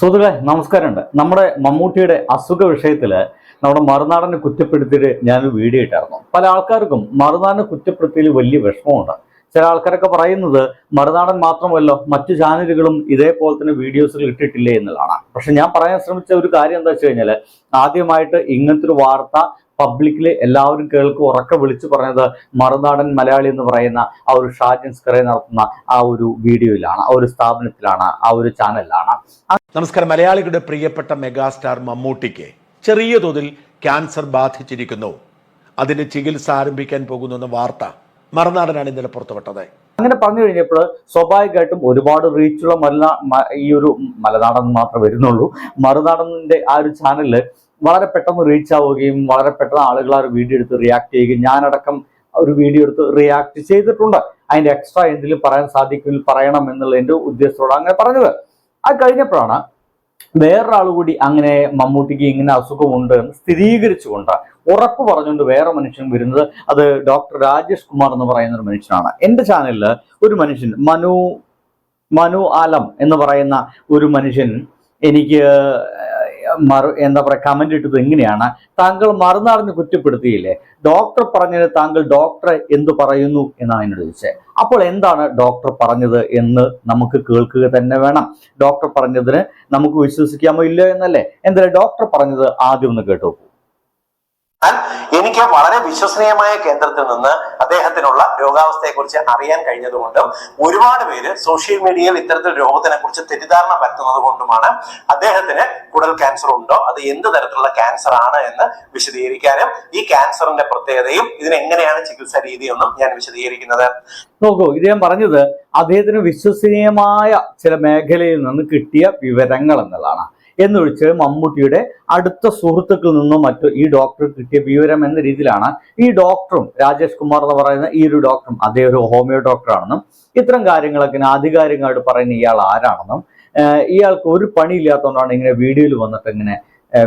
സുഹൃത്തുക്കളെ നമസ്കാരമുണ്ട്. നമ്മുടെ മമ്മൂട്ടിയുടെ അസുഖ വിഷയത്തിൽ നമ്മുടെ മറുനാടനെ കുറ്റപ്പെടുത്തിയിട്ട് ഞാനൊരു വീഡിയോ ഇട്ടായിരുന്നു. പല ആൾക്കാർക്കും മറുനാടനെ കുറ്റപ്പെടുത്തിയതിൽ വലിയ വിഷമമുണ്ട്. ചില ആൾക്കാരൊക്കെ പറയുന്നത് മറുനാടൻ മാത്രമല്ലോ മറ്റു ചാനലുകളും ഇതേപോലെ തന്നെ വീഡിയോസുകൾ ഇട്ടിട്ടില്ലേ എന്നുള്ളതാണ്. പക്ഷെ ഞാൻ പറയാൻ ശ്രമിച്ച ഒരു കാര്യം എന്താ വെച്ച് കഴിഞ്ഞാൽ ആദ്യമായിട്ട് ഇങ്ങനത്തെ ഒരു വാർത്ത പബ്ലിക്കിൽ എല്ലാവരും കേൾക്കും ഉറക്കെ വിളിച്ചു പറഞ്ഞത് മറുനാടൻ മലയാളി എന്ന് പറയുന്ന ആ ഒരു ഷാജൻ നടത്തുന്ന ആ ഒരു വീഡിയോയിലാണ് ആ ഒരു സ്ഥാപനത്തിലാണ് ആ ഒരു ചാനലിലാണ്. നമസ്കാരം. മലയാളികളുടെ പ്രിയപ്പെട്ട മെഗാസ്റ്റാർ മമ്മൂട്ടിക്ക് ചെറിയ തോതിൽ ക്യാൻസർ ബാധിച്ചിരിക്കുന്നു. അതിന്റെ ചികിത്സ ആരംഭിക്കാൻ പോകുന്നു എന്ന വാർത്ത. മറുനാടനാണ് ഇന്നലെ പുറത്തുവിട്ടത്. അങ്ങനെ പറഞ്ഞു കഴിഞ്ഞപ്പോൾ സ്വാഭാവികമായിട്ടും ഒരുപാട് റീച്ചുള്ള മലനാ ഈ ഒരു മലനാടൻ മാത്രമേ വരുന്നുള്ളൂ. മറുനാടനിന്റെ ആ ഒരു ചാനലിൽ വളരെ പെട്ടെന്ന് റീച്ച് ആവുകയും വളരെ പെട്ടെന്ന് ആളുകൾ ആ ഒരു വീഡിയോ എടുത്ത് റിയാക്ട് ചെയ്യുകയും ഞാനടക്കം ഒരു വീഡിയോ എടുത്ത് റിയാക്ട് ചെയ്തിട്ടുണ്ട്. അതിന്റെ എക്സ്ട്രാ എന്തെങ്കിലും പറയാൻ സാധിക്കുമെങ്കിൽ പറയണം എന്നുള്ള എന്റെ ഉദ്ദേശത്തോടെ അങ്ങനെ പറഞ്ഞത്. അത് കഴിഞ്ഞപ്പോഴാണ് വേറൊരാൾ കൂടി അങ്ങനെ മമ്മൂട്ടിക്ക് ഇങ്ങനെ അസുഖമുണ്ട് എന്ന് സ്ഥിരീകരിച്ചുകൊണ്ട് ഉറപ്പ് പറഞ്ഞുകൊണ്ട് വേറെ മനുഷ്യൻ വരുന്നത് അത് ഡോക്ടർ രാജേഷ് കുമാർ എന്ന് പറയുന്ന ഒരു മനുഷ്യനാണ്. എന്റെ ചാനലിൽ ഒരു മനുഷ്യൻ മനു മനു ആലം എന്ന് പറയുന്ന ഒരു മനുഷ്യൻ എനിക്ക് മറു എന്താ പറയുക കമന്റ് ഇട്ടത് എങ്ങനെയാണ് താങ്കൾ മറുനാടിന് കുറ്റപ്പെടുത്തിയില്ലേ? ഡോക്ടർ പറഞ്ഞത് താങ്കൾ ഡോക്ടറെ എന്തു പറയുന്നു എന്നാണ് എന്നോട് ചോദിച്ചത്. അപ്പോൾ എന്താണ് ഡോക്ടർ പറഞ്ഞത് എന്ന് നമുക്ക് കേൾക്കുക തന്നെ വേണം. ഡോക്ടർ പറഞ്ഞതിന് നമുക്ക് വിശ്വസിക്കാമോ ഇല്ലയോ എന്നല്ലേ? എന്തായാലും ഡോക്ടർ പറഞ്ഞത് ആദ്യം ഒന്ന് കേട്ടു എനിക്ക് വളരെ വിശ്വസനീയമായ കേന്ദ്രത്തിൽ നിന്ന് അദ്ദേഹത്തിനുള്ള രോഗാവസ്ഥയെ കുറിച്ച് അറിയാൻ കഴിഞ്ഞതുകൊണ്ടും ഒരുപാട് പേര് സോഷ്യൽ മീഡിയയിൽ ഇത്തരത്തിൽ രോഗത്തിനെ കുറിച്ച് തെറ്റിദ്ധാരണ പരത്തുന്നത് കൊണ്ടുമാണ് അദ്ദേഹത്തിന് കുടൽ ക്യാൻസർ ഉണ്ടോ? അത് എന്ത് തരത്തിലുള്ള ക്യാൻസർ ആണ് എന്ന് വിശദീകരിക്കാനും ഈ ക്യാൻസറിന്റെ പ്രത്യേകതയും ഇതിനെങ്ങനെയാണ് ചികിത്സാ രീതിയെന്നും ഞാൻ വിശദീകരിക്കുന്നത്. നോക്കൂ ഇദ്ദേഹം പറഞ്ഞത് അദ്ദേഹത്തിന് വിശ്വസനീയമായ ചില മേഖലയിൽ നിന്ന് കിട്ടിയ വിവരങ്ങൾ എന്നുള്ളതാണ്. എന്നൊഴിച്ച് മമ്മൂട്ടിയുടെ അടുത്ത സുഹൃത്തുക്കളിൽ നിന്നും മറ്റും ഈ ഡോക്ടർ കിട്ടിയ വിവരം എന്ന രീതിയിലാണ് ഈ ഡോക്ടറും രാജേഷ് കുമാർ എന്ന് പറയുന്ന ഈ ഒരു ഡോക്ടറും അദ്ദേഹം ഒരു ഹോമിയോ ഡോക്ടറാണെന്നും ഇത്തരം കാര്യങ്ങളൊക്കെ ആധികാരികമായിട്ട് പറയുന്ന ഇയാൾ ആരാണെന്നും ഇയാൾക്ക് ഒരു പണിയില്ലാത്തതുകൊണ്ടാണ് ഇങ്ങനെ വീഡിയോയിൽ വന്നിട്ട് ഇങ്ങനെ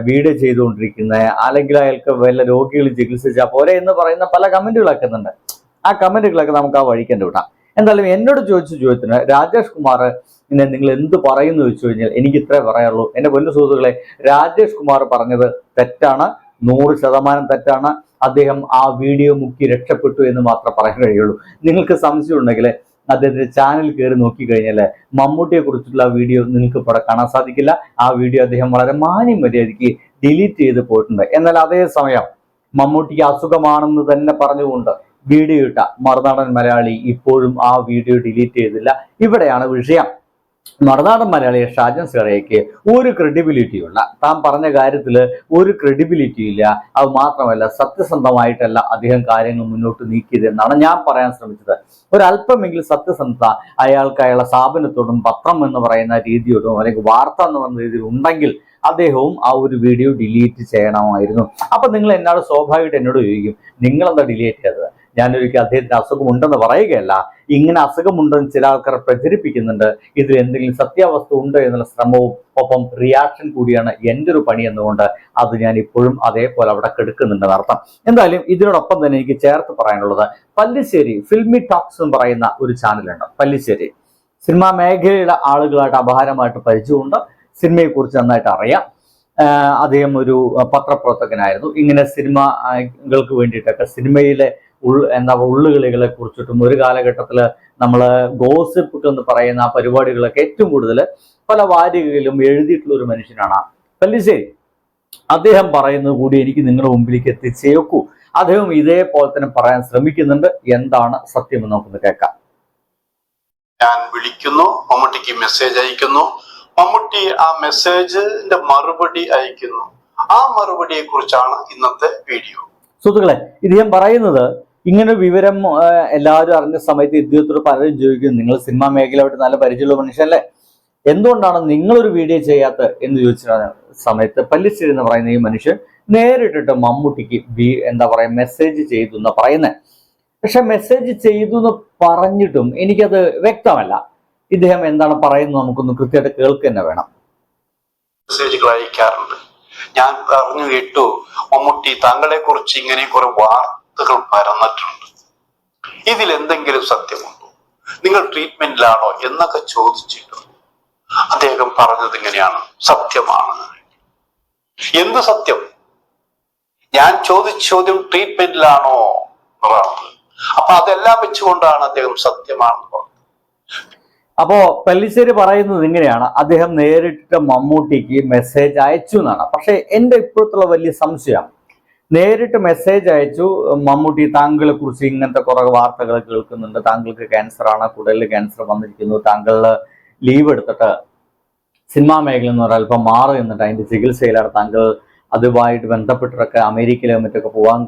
വീഡിയോ ചെയ്തുകൊണ്ടിരിക്കുന്നത് അല്ലെങ്കിൽ അയാൾക്ക് വല്ല രോഗികൾ ചികിത്സിച്ചാൽ പോരെ എന്ന് പറയുന്ന പല കമന്റുകളൊക്കെ ഉണ്ട് ആ കമന്റുകളൊക്കെ നമുക്ക് ആ വഴിക്കേണ്ടി വിടാം എന്തായാലും എന്നോട് ചോദിച്ച ചോദ്യത്തിന് രാജേഷ് കുമാർ പിന്നെ നിങ്ങൾ എന്ത് പറയുന്നു ചോദിച്ചു കഴിഞ്ഞാൽ എനിക്ക് ഇത്രേ പറയാനുള്ളൂ. എന്റെ പൊന്നു സുഹൃത്തുക്കളെ രാജേഷ് കുമാർ പറഞ്ഞത് തെറ്റാണ്. നൂറ് ശതമാനം തെറ്റാണ്. അദ്ദേഹം ആ വീഡിയോ മുക്കി രക്ഷപ്പെട്ടു എന്ന് മാത്രമേ പറയാൻ കഴിയുള്ളൂ. നിങ്ങൾക്ക് സംശയം ഉണ്ടെങ്കിൽ അദ്ദേഹത്തിന്റെ ചാനൽ കയറി നോക്കിക്കഴിഞ്ഞാൽ മമ്മൂട്ടിയെ കുറിച്ചുള്ള വീഡിയോ നിങ്ങൾക്ക് ഇവിടെ കാണാൻ സാധിക്കില്ല. ആ വീഡിയോ അദ്ദേഹം വളരെ മാന്യം മര്യാദയ്ക്ക് ഡിലീറ്റ് ചെയ്ത് പോയിട്ടുണ്ട്. എന്നാൽ അതേ സമയം മമ്മൂട്ടിക്ക് അസുഖമാണെന്ന് തന്നെ പറഞ്ഞുകൊണ്ട് വീഡിയോ ഇട്ട മറുനാടൻ മലയാളി ഇപ്പോഴും ആ വീഡിയോ ഡിലീറ്റ് ചെയ്തില്ല. ഇവിടെയാണ് വിഷയം. മറുനാടൻ മലയാളിയെ ഷാജൻ സെറയ്ക്ക് ഒരു ക്രെഡിബിലിറ്റി ഉള്ള താൻ പറഞ്ഞ കാര്യത്തിൽ ഒരു ക്രെഡിബിലിറ്റി ഇല്ല. അത് മാത്രമല്ല സത്യസന്ധമായിട്ടല്ല അദ്ദേഹം കാര്യങ്ങൾ മുന്നോട്ട് നീക്കിയത് എന്നാണ് ഞാൻ പറയാൻ ശ്രമിച്ചത്. ഒരല്പമെങ്കിലും സത്യസന്ധത അയാൾക്ക് അയാളെ സ്ഥാപനത്തോടും പത്രം എന്ന് പറയുന്ന രീതിയോടും അല്ലെങ്കിൽ വാർത്ത എന്ന് പറയുന്ന രീതിയിൽ ഉണ്ടെങ്കിൽ അദ്ദേഹവും ആ ഒരു വീഡിയോ ഡിലീറ്റ് ചെയ്യണമായിരുന്നു. അപ്പൊ നിങ്ങൾ എന്നോട് സ്വാഭാവികമായിട്ട് എന്നോട് ചോദിക്കും നിങ്ങളെന്താ ഡിലീറ്റ് ചെയ്തത്? ഞാനൊരിക്കൽ അദ്ദേഹത്തിന് അസുഖമുണ്ടെന്ന് പറയുകയല്ല. ഇങ്ങനെ അസുഖമുണ്ടെന്ന് ചില ആൾക്കാർ പ്രചരിപ്പിക്കുന്നുണ്ട്. ഇതിൽ എന്തെങ്കിലും സത്യാവസ്ഥ ഉണ്ട് എന്നുള്ള ശ്രമവും ഒപ്പം റിയാക്ഷൻ കൂടിയാണ് എന്റെ ഒരു പണി എന്നുകൊണ്ട് അത് ഞാൻ ഇപ്പോഴും അതേപോലെ അവിടെ കെടുക്കുന്നുണ്ടെന്ന് അർത്ഥം. എന്തായാലും ഇതിനോടൊപ്പം തന്നെ എനിക്ക് ചേർത്ത് പറയാനുള്ളത് പല്ലിശ്ശേരി ഫിൽമി ടോക്സ് എന്ന് പറയുന്ന ഒരു ചാനലുണ്ട്. പല്ലിശ്ശേരി. സിനിമാ മേഖലയുടെ ആളുകളായിട്ട് അപാരമായിട്ട് പരിചയമുണ്ട്. സിനിമയെക്കുറിച്ച് നന്നായിട്ട് അറിയാം. അദ്ദേഹം ഒരു പത്രപ്രവർത്തകനായിരുന്നു. ഇങ്ങനെ സിനിമകൾക്ക് വേണ്ടിയിട്ടൊക്കെ സിനിമയിലെ ഉൾ എന്താ ഉള്ളുകളികളെ കുറിച്ചിട്ടും ഒരു കാലഘട്ടത്തിൽ നമ്മൾ ഗോസിപ്പ് എന്ന് പറയുന്ന ആ പരിപാടികളൊക്കെ ഏറ്റവും കൂടുതൽ പല വാരികയിലും എഴുതിയിട്ടുള്ള ഒരു മനുഷ്യനാണ് പല്ലിശ്ശേരി അദ്ദേഹം പറയുന്നത് കൂടി എനിക്ക് നിങ്ങളുടെ മുമ്പിലേക്ക് എത്തിച്ചേക്കൂ അദ്ദേഹം ഇതേപോലെ തന്നെ പറയാൻ ശ്രമിക്കുന്നുണ്ട്. എന്താണ് സത്യമെന്ന് നമുക്കൊന്ന് കേൾക്കാം. ഞാൻ വിളിക്കുന്നു. മമ്മൂട്ടിക്ക് മെസ്സേജ് അയക്കുന്നു. മമ്മൂട്ടി ആ മെസ്സേജിന്റെ മറുപടി അയക്കുന്നു. ആ മറുപടിയെ കുറിച്ചാണ് ഇന്നത്തെ വീഡിയോ സുഹൃത്തുക്കളെ ഇദ്ദേഹം പറയുന്നത് ഇങ്ങനെ വിവരം എല്ലാവരും അറിഞ്ഞ സമയത്ത് ഇദ്ദേഹത്തോട് പലരും ചോദിക്കും നിങ്ങൾ സിനിമാ മേഖലയായിട്ട് നല്ല പരിചയമുള്ള മനുഷ്യല്ലേ എന്തുകൊണ്ടാണ് നിങ്ങളൊരു വീഡിയോ ചെയ്യാത്ത എന്ന് ചോദിച്ച സമയത്ത് പല്ലിശ്ശേരി എന്ന് പറയുന്ന ഈ മനുഷ്യൻ നേരിട്ടിട്ട് മമ്മൂട്ടിക്ക് എന്താ പറയാ മെസ്സേജ് ചെയ്തു എന്ന് പറയുന്നത് പക്ഷെ മെസ്സേജ് ചെയ്തു എന്ന് പറഞ്ഞിട്ടും എനിക്കത് വ്യക്തമല്ല. ഇദ്ദേഹം എന്താണ് പറയുന്നത് നമുക്കൊന്ന് കൃത്യമായിട്ട് കേൾക്കുക തന്നെ വേണം. മെസ്സേജുകൾ അയക്കാറുണ്ട്. ഞാൻ പറഞ്ഞു കേട്ടു മമ്മൂട്ടി താങ്കളെ കുറിച്ച് ഇങ്ങനെ കുറെ വാർത്തകൾ പരന്നിട്ടുണ്ട്. ഇതിൽ എന്തെങ്കിലും സത്യമുണ്ടോ? നിങ്ങൾ ട്രീറ്റ്മെന്റിലാണോ എന്നൊക്കെ ചോദിച്ചിട്ടുണ്ട് അദ്ദേഹം പറഞ്ഞത് ഇങ്ങനെയാണ്. സത്യമാണ്. എന്ത് സത്യം? ഞാൻ ചോദിച്ച ചോദ്യം ട്രീറ്റ്മെന്റിലാണോ അപ്പൊ അതെല്ലാം വെച്ചുകൊണ്ടാണ് അദ്ദേഹം സത്യമാണെന്ന് പറഞ്ഞത്. അപ്പോ പല്ലിശ്ശേരി പറയുന്നത് ഇങ്ങനെയാണ്. അദ്ദേഹം നേരിട്ട് മമ്മൂട്ടിക്ക് മെസ്സേജ് അയച്ചു എന്നാണ്. പക്ഷെ എന്റെ ഇപ്പോഴത്തുള്ള വലിയ സംശയം നേരിട്ട് മെസ്സേജ് അയച്ചു മമ്മൂട്ടി താങ്കളെ കുറിച്ച് ഇങ്ങനത്തെ കുറെ വാർത്തകൾ കേൾക്കുന്നുണ്ട്. താങ്കൾക്ക് ക്യാൻസർ ആണ് കുടലിൽ ക്യാൻസർ വന്നിരിക്കുന്നു. താങ്കൾ ലീവ് എടുത്തിട്ട് സിനിമാ മേഖല എന്ന് ഒരല്പം മാറി നിന്നിട്ട് അതിന്റെ ചികിത്സയിലാണ് താങ്കൾ അതുമായിട്ട് ബന്ധപ്പെട്ടിട്ടൊക്കെ അമേരിക്കയിലോ മറ്റൊക്കെ പോകാൻ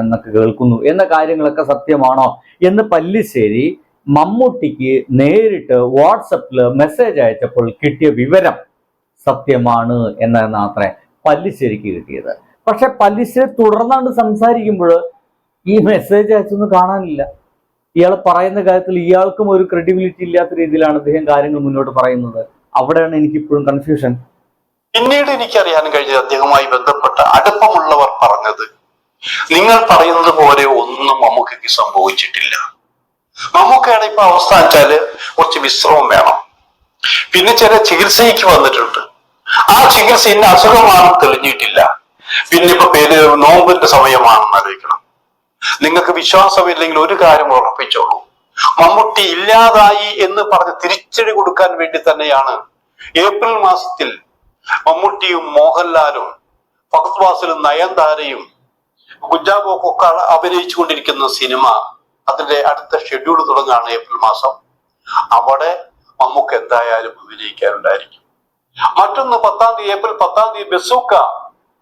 എന്നൊക്കെ കേൾക്കുന്നു. എന്ന കാര്യങ്ങളൊക്കെ സത്യമാണോ? എന്ന് പല്ലിശ്ശേരി മമ്മൂട്ടിക്ക് നേരിട്ട് വാട്സപ്പിൽ മെസ്സേജ് അയച്ചപ്പോൾ കിട്ടിയ വിവരം സത്യമാണ് എന്നാണ് അത്രേ പല്ലിശ്ശേരിക്ക് കിട്ടിയത്. പക്ഷെ പലിശ തുടർന്നാണ്ട് സംസാരിക്കുമ്പോൾ ഈ മെസ്സേജ് അയച്ചൊന്നും കാണാനില്ല. ഇയാൾ പറയുന്ന കാര്യത്തിൽ ഇയാൾക്കും ഒരു ക്രെഡിബിലിറ്റി ഇല്ലാത്ത രീതിയിലാണ് അദ്ദേഹം കാര്യങ്ങൾ മുന്നോട്ട് പറയുന്നത്. അവിടെയാണ് എനിക്ക് ഇപ്പോഴും കൺഫ്യൂഷൻ പിന്നീട് എനിക്കറിയാൻ കഴിഞ്ഞത് അദ്ദേഹവുമായി ബന്ധപ്പെട്ട അടുപ്പമുള്ളവർ പറഞ്ഞത് നിങ്ങൾ പറയുന്നത് പോലെ ഒന്നും മമ്മൂക്കയ്ക്ക് സംഭവിച്ചിട്ടില്ല. മമ്മൂക്കയുടെ ഇപ്പൊ അവസ്ഥ വെച്ചാൽ കുറച്ച് വിശ്രമം വേണം. പിന്നെ ചില ചികിത്സയ്ക്ക് വന്നിട്ടുണ്ട്. ആ ചികിത്സ ഇന്ന അസുഖമാണെന്ന് തെളിഞ്ഞിട്ടില്ല. പിന്നെ ഇപ്പൊ പേര് നോമ്പിന്റെ സമയമാണെന്ന് ആലോചിക്കണം. നിങ്ങൾക്ക് വിശ്വാസമില്ലെങ്കിൽ ഒരു കാര്യം ഉറപ്പിച്ചോളൂ. മമ്മൂട്ടി ഇല്ലാതായി എന്ന് പറഞ്ഞ് തിരിച്ചടി കൊടുക്കാൻ വേണ്ടി തന്നെയാണ് ഏപ്രിൽ മാസത്തിൽ മമ്മൂട്ടിയും മോഹൻലാലും ഫഹദ് വാസിലും നയൻതാരയും കുഞ്ചാബോക്കും ഒക്കെ അഭിനയിച്ചു കൊണ്ടിരിക്കുന്ന സിനിമ അതിന്റെ അടുത്ത ഷെഡ്യൂൾ തുടങ്ങുകയാണ് ഏപ്രിൽ മാസം. അവിടെ മമ്മൂക്ക് എന്തായാലും അഭിനയിക്കാനുണ്ടായിരിക്കും. മറ്റൊന്ന് പത്താം തീയതി ഏപ്രിൽ പത്താം തീയതി ബസൂക്ക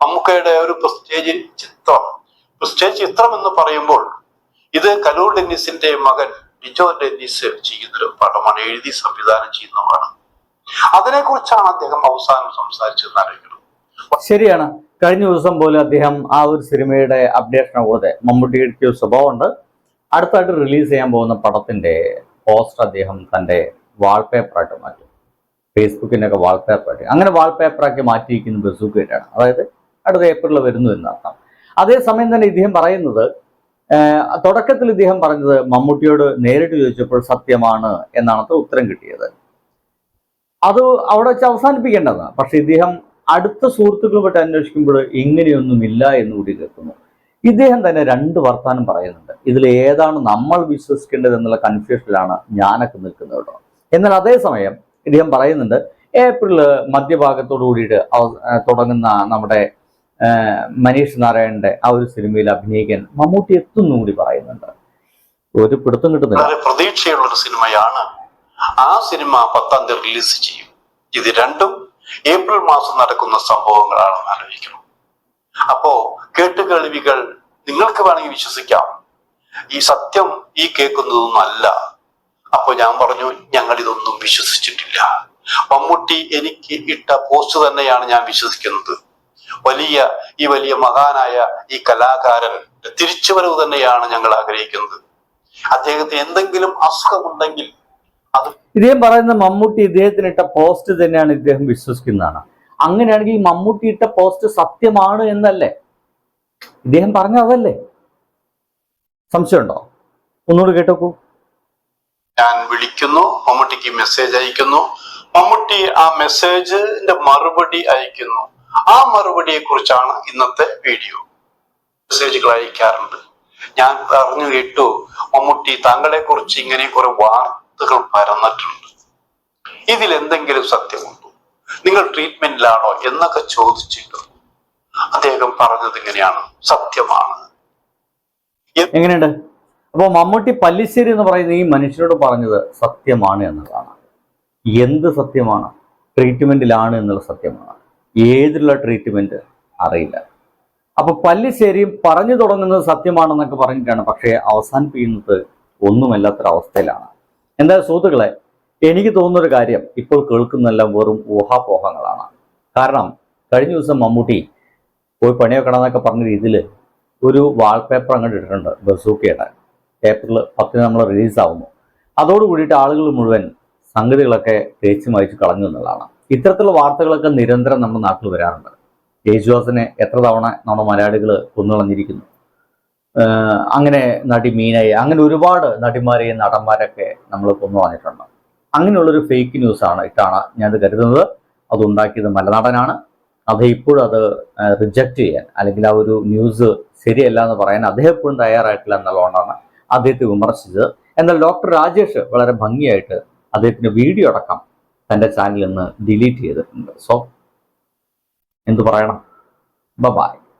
മമ്മൂക്കയുടെ ഒരു പ്രസ്റ്റേജ് ചിത്രം. പ്രസ്റ്റേജ് ചിത്രം എന്ന് പറയുമ്പോൾ ഇത് കലൂർ ഡെന്നിസിന്റെ മകൻ ലിജോ ഡെന്നിസ് ചെയ്യുന്നൊരു പടമാണ് എഴുതി സംവിധാനം ചെയ്യുന്നതാണ്. അതിനെക്കുറിച്ചാണ് അദ്ദേഹം അവസാനം സംസാരിച്ചതെന്ന് അറിയിക്കണം ശരിയാണ്. കഴിഞ്ഞ ദിവസം പോലും അദ്ദേഹം ആ ഒരു സിനിമയുടെ അപ്ഡേഷൻ കൂടെ മമ്മൂട്ടിയുടെ ഒരു സ്വഭാവമുണ്ട്. അടുത്തായിട്ട് റിലീസ് ചെയ്യാൻ പോകുന്ന പടത്തിന്റെ പോസ്റ്റർ അദ്ദേഹം തന്റെ വാൾപേപ്പറായിട്ട് മാറ്റും. ഫേസ്ബുക്കിന്റെ ഒക്കെ വാൾപേപ്പറായിട്ട്. അങ്ങനെ വാൾപേപ്പറാക്കി മാറ്റിയിരിക്കുന്ന ബസൂക്കയിട്ടാണ് അതായത് അടുത്ത ഏപ്രിലിൽ വരുന്നു എന്നർത്ഥം. അതേസമയം തന്നെ ഇദ്ദേഹം പറയുന്നത് തുടക്കത്തിൽ ഇദ്ദേഹം പറഞ്ഞത് മമ്മൂട്ടിയോട് നേരിട്ട് ചോദിച്ചപ്പോൾ സത്യമാണ് എന്നാണ് ഉത്തരം കിട്ടിയത്. അത് അവിടെ വെച്ച് അവസാനിപ്പിക്കേണ്ടതാണ്. പക്ഷെ ഇദ്ദേഹം അടുത്ത സുഹൃത്തുക്കളുമായിട്ട് അന്വേഷിക്കുമ്പോൾ ഇങ്ങനെയൊന്നുമില്ല എന്ന് കൂടി കേൾക്കുന്നു. ഇദ്ദേഹം തന്നെ രണ്ട് വർത്താനം പറയുന്നുണ്ട്. ഇതിൽ ഏതാണ് നമ്മൾ വിശ്വസിക്കേണ്ടത് എന്നുള്ള കൺഫ്യൂഷനിലാണ് ഞാനൊക്കെ നിൽക്കുന്നത് കേട്ടോ. എന്നാൽ അതേസമയം ഇദ്ദേഹം പറയുന്നുണ്ട് ഏപ്രിൽ മധ്യഭാഗത്തോടു കൂടിയിട്ട് തുടങ്ങുന്ന നമ്മുടെ മനീഷ് നാരായണന്റെ ആ ഒരു സിനിമയിൽ അഭിനയിക്കാൻ മമ്മൂട്ടി എത്തുന്നു കൂടി പറയുന്നുണ്ട്. ഒരു പിടുത്തം കിട്ടുന്നില്ല. പ്രതീക്ഷയുള്ള ഒരു സിനിമയാണ്. ആ സിനിമ പത്താം തീയതി റിലീസ് ചെയ്യും. ഇത് രണ്ടും ഏപ്രിൽ മാസം നടക്കുന്ന സംഭവങ്ങളാണെന്ന് ആലോചിക്കണം. അപ്പോ കേട്ടുകേൾവികൾ നിങ്ങൾക്ക് വേണമെങ്കിൽ വിശ്വസിക്കാം. ഈ സത്യം ഈ കേൾക്കുന്നതൊന്നും അല്ല. അപ്പൊ ഞാൻ പറഞ്ഞു ഞങ്ങൾ ഇതൊന്നും വിശ്വസിച്ചിട്ടില്ല. മമ്മൂട്ടി എനിക്ക് ഇട്ട പോസ്റ്റ് തന്നെയാണ് ഞാൻ വിശ്വസിക്കുന്നത്. വലിയ ഈ വലിയ മഹാനായ ഈ കലാകാരൻ തിരിച്ചുവരവ് തന്നെയാണ് ഞങ്ങൾ ആഗ്രഹിക്കുന്നത്. അദ്ദേഹത്തിന് എന്തെങ്കിലും അസുഖമുണ്ടെങ്കിൽ അത് ഇദ്ദേഹം പറയുന്ന മമ്മൂട്ടി ഇദ്ദേഹത്തിന് ഇട്ട പോസ്റ്റ് തന്നെയാണ് ഇദ്ദേഹം വിശ്വസിക്കുന്നതാണ്. അങ്ങനെയാണെങ്കിൽ ഈ മമ്മൂട്ടി ഇട്ട പോസ്റ്റ് സത്യമാണ് എന്നല്ലേ? ഇദ്ദേഹം പറഞ്ഞ അതല്ലേ? സംശയമുണ്ടോ? ഒന്നുകൂടി കേട്ടോക്കൂ. ഞാൻ വിളിക്കുന്നു മമ്മൂട്ടിക്ക് മെസ്സേജ് അയക്കുന്നു. മമ്മൂട്ടി ആ മെസ്സേജിന്റെ മറുപടി അയക്കുന്നു. ആ മറുപടിയെ കുറിച്ചാണ് ഇന്നത്തെ വീഡിയോ. മെസ്സേജുകൾ അയക്കാറുണ്ട്. ഞാൻ പറഞ്ഞു കേട്ടു മമ്മൂട്ടി താങ്കളെ കുറിച്ച് ഇങ്ങനെ കുറെ വാർത്തകൾ പരന്നിട്ടുണ്ട്. ഇതിൽ എന്തെങ്കിലും സത്യമുണ്ടോ? നിങ്ങൾ ട്രീറ്റ്മെന്റിലാണോ എന്നൊക്കെ ചോദിച്ചിട്ടു അദ്ദേഹം പറഞ്ഞത് ഇങ്ങനെയാണ് സത്യമാണ്. എങ്ങനെയുണ്ട്? അപ്പോൾ മമ്മൂട്ടി പല്ലിശ്ശേരി എന്ന് പറയുന്ന ഈ മനുഷ്യനോട് പറഞ്ഞത് സത്യമാണ് എന്നതാണ്. എന്ത് സത്യമാണ്? ട്രീറ്റ്മെന്റിലാണ് എന്നുള്ള സത്യമാണ്. ഏതിലുള്ള ട്രീറ്റ്മെന്റ് അറിയില്ല. അപ്പോൾ പല്ലിശ്ശേരിയും പറഞ്ഞു തുടങ്ങുന്നത് സത്യമാണെന്നൊക്കെ പറഞ്ഞിട്ടാണ്. പക്ഷേ അവസാനിപ്പിക്കുന്നത് ഒന്നുമല്ലാത്തൊരവസ്ഥയിലാണ്. എന്താ സുഹൃത്തുക്കളെ എനിക്ക് തോന്നുന്നൊരു കാര്യം ഇപ്പോൾ കേൾക്കുന്നതെല്ലാം വെറും ഊഹാപോഹങ്ങളാണ്. കാരണം കഴിഞ്ഞ ദിവസം മമ്മൂട്ടി പോയി പണിയൊക്കെണമെന്നൊക്കെ പറഞ്ഞ രീതിയിൽ ഒരു വാൾപേപ്പർ അങ്ങോട്ട് ഇട്ടിട്ടുണ്ട് ബസൂക്കയുടെ. ഏപ്രിൽ പത്തിന് നമ്മൾ റിലീസാവുന്നു അതോടുകൂടിയിട്ട് ആളുകൾ മുഴുവൻ സംഗതികളൊക്കെ തേച്ച് മായച്ച് കളഞ്ഞു എന്നുള്ളതാണ്. ഇത്തരത്തിലുള്ള വാർത്തകളൊക്കെ നിരന്തരം നമ്മുടെ നാട്ടിൽ വരാറുണ്ട്. യേശുദാസിനെ എത്ര തവണ നമ്മുടെ മലയാളികൾ കൊന്നുകളഞ്ഞിരിക്കുന്നു അങ്ങനെ നടി മീനയെ അങ്ങനെ ഒരുപാട് നടിമാരെയും നടന്മാരൊക്കെ നമ്മൾ കൊന്നു വന്നിട്ടുണ്ട് അങ്ങനെയുള്ളൊരു ഫേക്ക് ന്യൂസ് ആണ് ഇട്ടാണ് ഞാനത് കരുതുന്നത്. അത് ഉണ്ടാക്കിയത് മലനാടനാണ് അത് ഇപ്പോഴും അത് റിജക്റ്റ് ചെയ്യാൻ അല്ലെങ്കിൽ ആ ഒരു ന്യൂസ് ശരിയല്ല എന്ന് പറയാൻ അദ്ദേഹം എപ്പോഴും തയ്യാറായിട്ടില്ല എന്നുള്ളതുകൊണ്ടാണ് അദ്ദേഹത്തെ വിമർശിച്ചത്. എന്നാൽ ഡോക്ടർ രാജേഷ് വളരെ ഭംഗിയായിട്ട് അദ്ദേഹത്തിന്റെ വീഡിയോ അടക്കം തന്റെ ചാനലിൽ നിന്ന് ഡിലീറ്റ് ചെയ്തിട്ടുണ്ട്. സോ എന്തു പറയണം? ബൈ